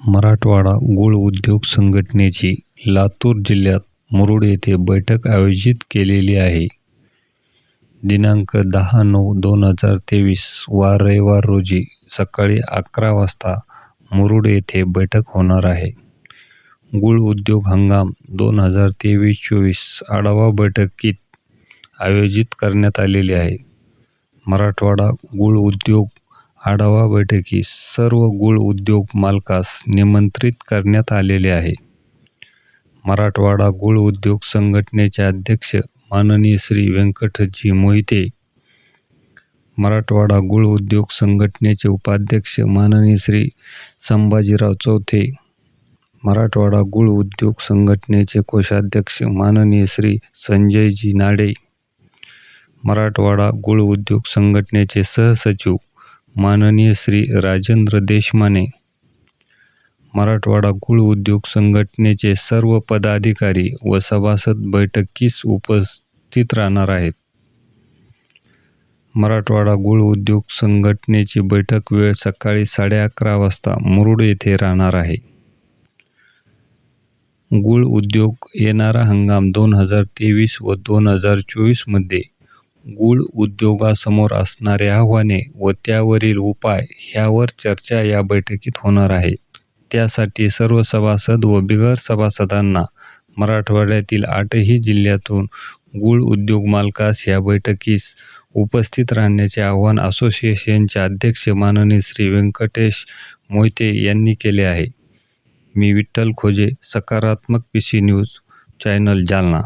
मराठवाडा गूळ उद्योग संघटनेची लातूर जिल्ह्यात मुरुड येथे बैठक आयोजित केलेली आहे. दिनांक दहा नऊ दोन हजार तेवीस वार रविवार रोजी सकाळी अकरा वाजता मुरुड येथे बैठक होणार आहे. गूळ उद्योग हंगाम दोन हजार तेवीस चोवीस आढावा बैठकीत आयोजित करण्यात आलेली आहे. मराठवाडा गूळ उद्योग आढावा बैठकीस सर्व गूळ उद्योग मालकास निमंत्रित करण्यात आलेले आहे. मराठवाडा गूळ उद्योग संघटनेचे अध्यक्ष माननीय श्री. व्यंकटजी मोहिते, मराठवाडा गूळ उद्योग संघटनेचे उपाध्यक्ष माननीय श्री. संभाजीराव चौथे, मराठवाडा गूळ उद्योग संघटनेचे कोषाध्यक्ष माननीय श्री. संजयजी नाडे, मराठवाडा गूळ उद्योग संघटनेचे सहसचिव माननीय श्री. राजेंद्र देशमाने, मराठवाडा गूळ उद्योग संघटनेचे सर्व पदाधिकारी व सभासद बैठकीस उपस्थित राहणार आहेत. मराठवाडा गूळ उद्योग संघटनेची बैठक वेळ सकाळी साडे अकरा वाजता मुरुड येथे राहणार आहे. गूळ उद्योग येणारा हंगाम दोन हजार तेवीस व दोन हजार चोवीसमध्ये गूळ उद्योगासमोर असणारी आव्हाने व त्यावरील उपाय ह्यावर चर्चा या बैठकीत होणार आहे. त्यासाठी सर्व सभासद व बिगर सभासदांना मराठवाड्यातील आठही जिल्ह्यातून गूळ उद्योग मालकास ह्या बैठकीस उपस्थित राहण्याचे आवाहन असोसिएशनचे अध्यक्ष माननीय श्री. व्यंकटेश मोहिते यांनी केले आहे. मी विठ्ठल खोजे, सकारात्मक पीसी न्यूज चॅनल जालना